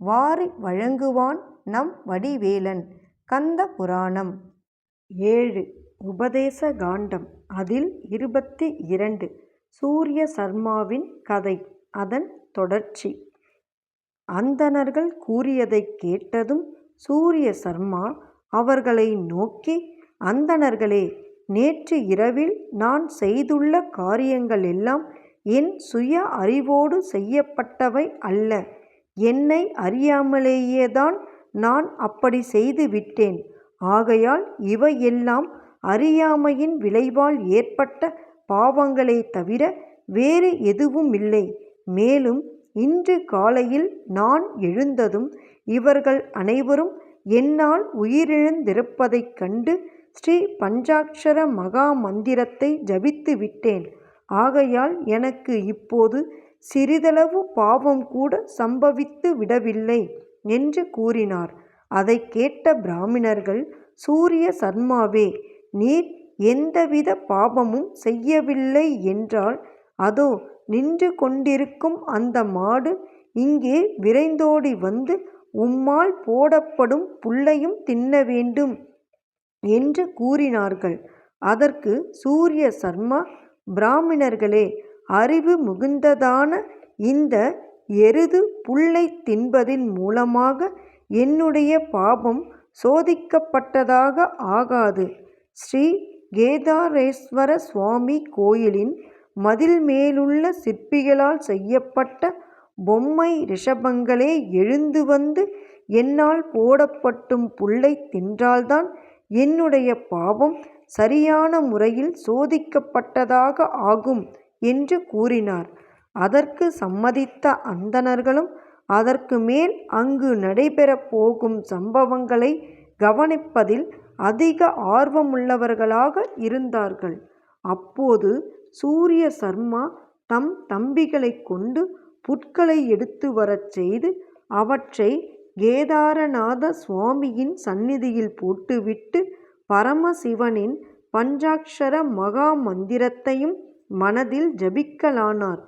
வாரி வழங்குவான் நம் வடிவேலன். கந்த புராணம். ஏழு. உபதேச காண்டம். அதில் இருபத்தி இரண்டு. சூரிய சர்மாவின் கதை. அதன் தொடர்ச்சி. அந்தணர்கள் கூறியதைக் கேட்டதும் சூரிய சர்மா அவர்களை நோக்கி அந்தணர்களே நேற்று இரவில் நான் செய்துள்ள காரியங்கள் எல்லாம் என் சுய அறிவோடு செய்யப்பட்டவை அல்ல. என்னை அறியாமலேயேதான் நான் அப்படி செய்து விட்டேன். ஆகையால் இவையெல்லாம் அறியாமையின் விளைவால் ஏற்பட்ட பாவங்களே தவிர வேறு எதுவுமில்லை. மேலும் இன்று காலையில் நான் எழுந்ததும் இவர்கள் அனைவரும் என்னால் உயிரிழந்திருப்பதைக் கண்டு ஸ்ரீ பஞ்சாட்சர மகா மந்திரத்தை ஜபித்து விட்டேன். ஆகையால் எனக்கு இப்போது சிறிதளவு பாவம் கூட சம்பவித்து விடவில்லை என்று கூறினார். அதை கேட்ட பிராமணர்கள் சூரிய சர்மாவே நீர் எந்தவித பாபமும் செய்யவில்லை என்றால் அதோ நின்று கொண்டிருக்கும் அந்த மாடு இங்கே விரைந்தோடி வந்து உம்மால் போடப்படும் புல்லையும் தின்ன வேண்டும் என்று கூறினார்கள். அதற்கு சூரிய சர்மா பிராமணர்களே அறிவு மிகுந்ததான இந்த எருது புல்லை தின்பதின் மூலமாக என்னுடைய பாபம் சோதிக்கப்பட்டதாக ஆகாது. ஸ்ரீ கேதாரேஸ்வர சுவாமி கோயிலின் மதில் மேலுள்ள சிற்பிகளால் செய்யப்பட்ட பொம்மை ரிஷபங்களே எழுந்து வந்து என்னால் போடப்பட்டும் புல்லை தின்றால்தான் என்னுடைய பாவம் சரியான முறையில் சோதிக்கப்பட்டதாக ஆகும் என்று கூறினார். அதற்கு சம்மதித்த அந்தணர்களும் அதற்கு மேல் அங்கு நடைபெறப் போகும் சம்பவங்களை கவனிப்பதில் அதிக ஆர்வமுள்ளவர்களாக இருந்தார்கள். அப்போது சூரிய சர்மா தம் தம்பிகளை கொண்டு புட்களை எடுத்து வரச் செய்து அவற்றை கேதாரநாத சுவாமியின் சந்நிதியில் போட்டுவிட்டு பரமசிவனின் பஞ்சாக்ஷர மகா மந்திரத்தையும் மனதில் ஜபிக்கலானார்.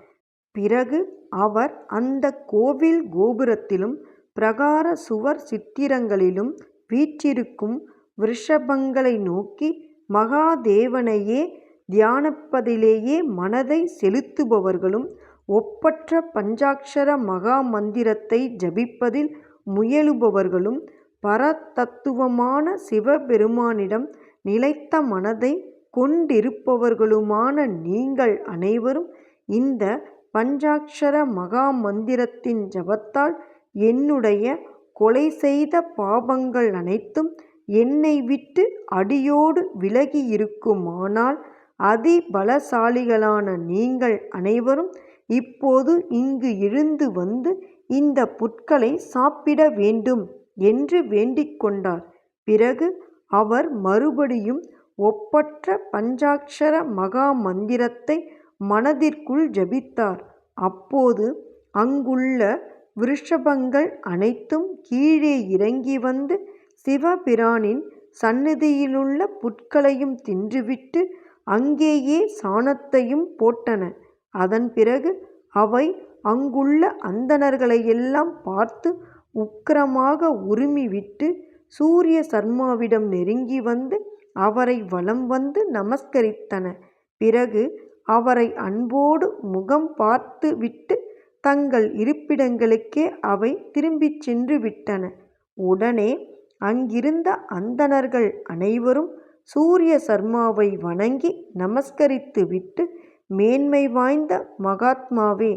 பிறகு அவர் அந்த கோவில் கோபுரத்திலும் பிரகார சுவர் சித்திரங்களிலும் வீற்றிருக்கும் விருஷபங்களை நோக்கி மகாதேவனையே தியானப்பதிலேயே மனதை செலுத்துபவர்களும் ஒப்பற்ற பஞ்சாக்ஷர மகா மந்திரத்தை ஜபிப்பதில் முயலுபவர்களும் பரதத்துவமான சிவபெருமானிடம் நிலைத்த மனதை கொண்டிருப்பவர்களுமான நீங்கள் அனைவரும் இந்த பஞ்சாக்ஷர மகா மந்திரத்தின் ஜபத்தால் என்னுடைய கொலை செய்த பாபங்கள் அனைத்தும் என்னை விட்டு அடியோடு விலகியிருக்குமானால் அதி பலசாலிகளான நீங்கள் அனைவரும் இப்போது இங்கு எழுந்து வந்து இந்த புட்களை சாப்பிட வேண்டும் என்று வேண்டிக் கொண்டார். பிறகு அவர் மறுபடியும் ஒப்பற்ற பஞ்சாக்ஷர மகா மந்திரத்தை மனதிற்குள் ஜபித்தார். அப்போது அங்குள்ள விருஷபங்கள் அனைத்தும் கீழே இறங்கி வந்து சிவபிரானின் சந்நிதியிலுள்ள புற்களையும் தின்றுவிட்டு அங்கேயே சாணத்தையும் போட்டன. அதன் பிறகு அவை அங்குள்ள அந்தணர்களையெல்லாம் பார்த்து உக்கிரமாக உருமிவிட்டு சூரிய சர்மாவிடம் நெருங்கி வந்து அவரை வலம் வந்து நமஸ்கரித்தன. பிறகு அவரை அன்போடு முகம் பார்த்து விட்டு தங்கள் இருப்பிடங்களுக்கே அவை திரும்பிச் சென்று விட்டன. உடனே அங்கிருந்த அந்தணர்கள் அனைவரும் சூரிய சர்மாவை வணங்கி நமஸ்கரித்து விட்டு மேன்மை வாய்ந்த மகாத்மாவே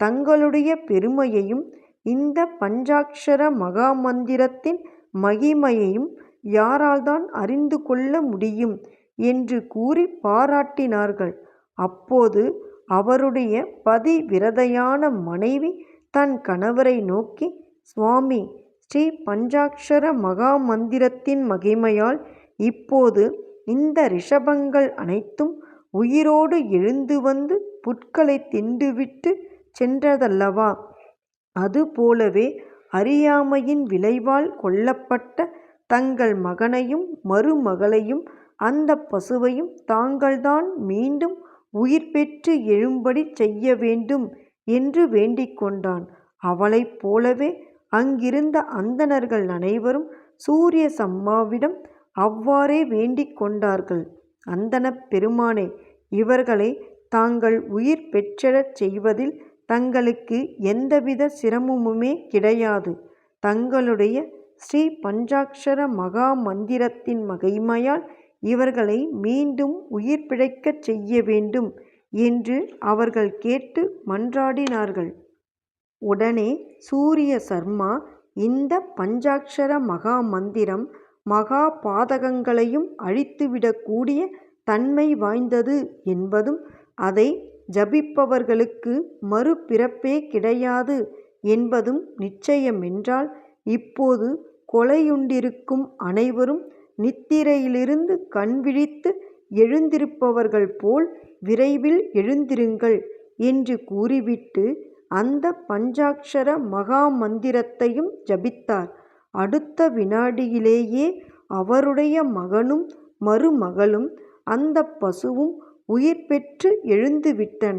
தங்களுடைய பெருமையையும் இந்த பஞ்சாக்ஷர மகா மந்திரத்தின் மகிமையையும் யாரால்தான் அறிந்து கொள்ள முடியும் என்று கூறி பாராட்டினார்கள். அப்போது அவருடைய பதிவிரதையான மனைவி தன் கணவரை நோக்கி சுவாமி ஸ்ரீ பஞ்சாக்ஷர மகா மந்திரத்தின் மகிமையால் இப்போது இந்த ரிஷபங்கள் அனைத்தும் உயிரோடு எழுந்து வந்து புட்களை தின்றுவிட்டு சென்றதல்லவா? அதுபோலவே அறியாமையின் விளைவால் கொல்லப்பட்ட தங்கள் மகனையும் மருமகளையும் அந்தப் பசுவையும் தாங்கள்தான் மீண்டும் உயிர் பெற்று எழும்படி செய்ய வேண்டும் என்று வேண்டிக் கொண்டான். அவளைப் போலவே அங்கிருந்த அந்தணர்கள் அனைவரும் சூரிய சம்மாவிடம் அவ்வாறே வேண்டிக் கொண்டார்கள். அந்தனப் பெருமானே இவர்களை தாங்கள் உயிர் பெற்றெழச் செய்வதில் தங்களுக்கு எந்தவித சிரமமுமே கிடையாது. தங்களுடைய ஸ்ரீ பஞ்சாக்ஷர மகா மந்திரத்தின் மகிமையால் இவர்களை மீண்டும் உயிர் பிழைக்கச் செய்ய வேண்டும் என்று அவர்கள் கேட்டு மன்றாடினார்கள். உடனே சூரிய சர்மா இந்த பஞ்சாக்ஷர மகா மந்திரம் மகா பாதகங்களையும் அழித்துவிடக்கூடிய தன்மை வாய்ந்தது என்பதும் அதை ஜபிப்பவர்களுக்கு மறுபிறப்பே கிடையாது என்பதும் நிச்சயமென்றால் இப்போது கொலையுண்டிருக்கும் அனைவரும் நித்திரையிலிருந்து கண்விழித்து எழுந்திருப்பவர்கள் போல் விரைவில் எழுந்திருங்கள் என்று கூறிவிட்டு அந்த பஞ்சாக்ஷர மகா மந்திரத்தையும் ஜபித்தார். அடுத்த வினாடியிலேயே அவருடைய மகனும் மருமகளும் அந்த பசுவும் உயிர் பெற்று எழுந்துவிட்டன.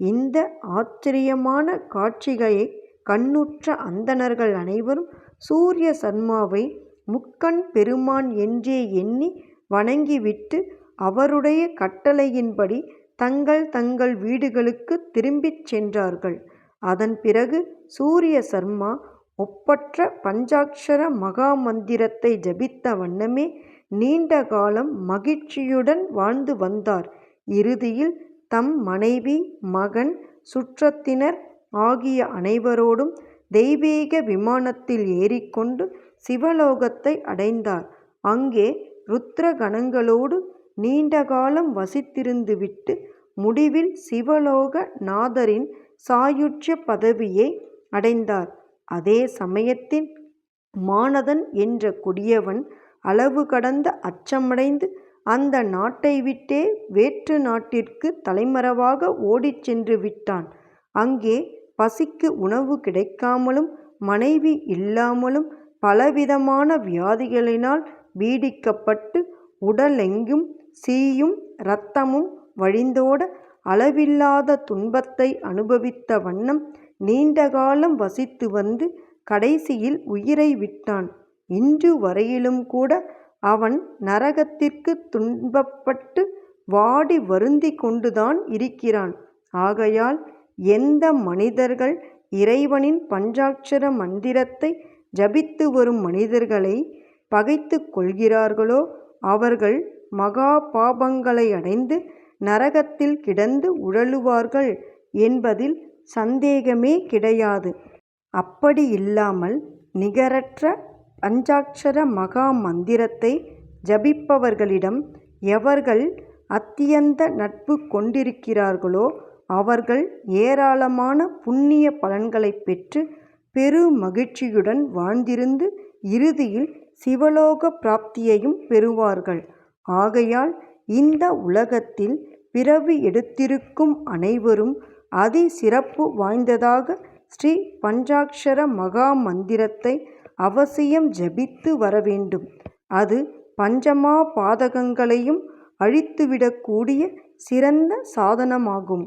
இந்த ஆச்சரியமான காட்சிகளை கண்ணுற்ற அந்தணர்கள் அனைவரும் சூரிய சர்மாவை முக்கண் பெருமான் என்றே எண்ணி வணங்கிவிட்டு அவருடைய கட்டளையின்படி தங்கள் தங்கள் வீடுகளுக்குத் திரும்பிச் சென்றார்கள். அதன் பிறகு சூரிய சர்மா ஒப்பற்ற பஞ்சாக்ஷர மகா மந்திரத்தை ஜபித்த வண்ணமே நீண்ட காலம் மகிழ்ச்சியுடன் வாழ்ந்து வந்தார். இறுதியில் தம் மனைவி மகன் சுற்றத்தினர் ஆகிய அனைவரோடும் தெய்வீக விமானத்தில் ஏறிக்கொண்டு சிவலோகத்தை அடைந்தார். அங்கே ருத்ர கணங்களோடு நீண்ட காலம் வசித்திருந்துவிட்டு முடிவில் சிவலோக நாதரின் சாயுட்ச பதவியை அடைந்தார். அதே சமயத்தில் மானதன் என்ற கொடியவன் அளவு கடந்த அச்சமடைந்து அந்த நாட்டை விட்டே வேற்று நாட்டிற்கு தலைமறைவாக ஓடிச் சென்று விட்டான். அங்கே பசிக்கு உணவு கிடைக்காமலும் மனைவி இல்லாமலும் பலவிதமான வியாதிகளினால் பீடிக்கப்பட்டு உடலெங்கும் சீயும் இரத்தமும் வழிந்தோட அளவில்லாத துன்பத்தை அனுபவித்த வண்ணம் நீண்ட காலம் வசித்து வந்து கடைசியில் உயிரை விட்டான். இன்று வரையிலும் கூட அவன் நரகத்திற்குத் துன்பப்பட்டு வாடி வருந்தி கொண்டுதான் இருக்கிறான். ஆகையால் எந்த மனிதர்கள் இறைவனின் பஞ்சாக்ஷர மந்திரத்தை ஜபித்து வரும் மனிதர்களை பகைத்து கொள்கிறார்களோ அவர்கள் மகா பாபங்களை அடைந்து நரகத்தில் கிடந்து உழலுவார்கள் என்பதில் சந்தேகமே கிடையாது. அப்படி இல்லாமல் நிகரற்ற பஞ்சாக்ஷர மகா மந்திரத்தை ஜபிப்பவர்களிடம் எவர்கள் அத்தியந்த நட்பு கொண்டிருக்கிறார்களோ அவர்கள் ஏராளமான புண்ணிய பலன்களைப் பெற்று பெரு மகிழ்ச்சியுடன் வாழ்ந்திருந்து இறுதியில் சிவலோக பிராப்தியையும் பெறுவார்கள். ஆகையால் இந்த உலகத்தில் பிறவி எடுத்திருக்கும் அனைவரும் அதி சிறப்பு வாய்ந்ததாக ஸ்ரீ பஞ்சாக்ஷர மகா மந்திரத்தை அவசியம் ஜபித்து வரவேண்டும். அது பஞ்சமா பாதகங்களையும் அழித்துவிடக்கூடிய சிறந்த சாதனமாகும்.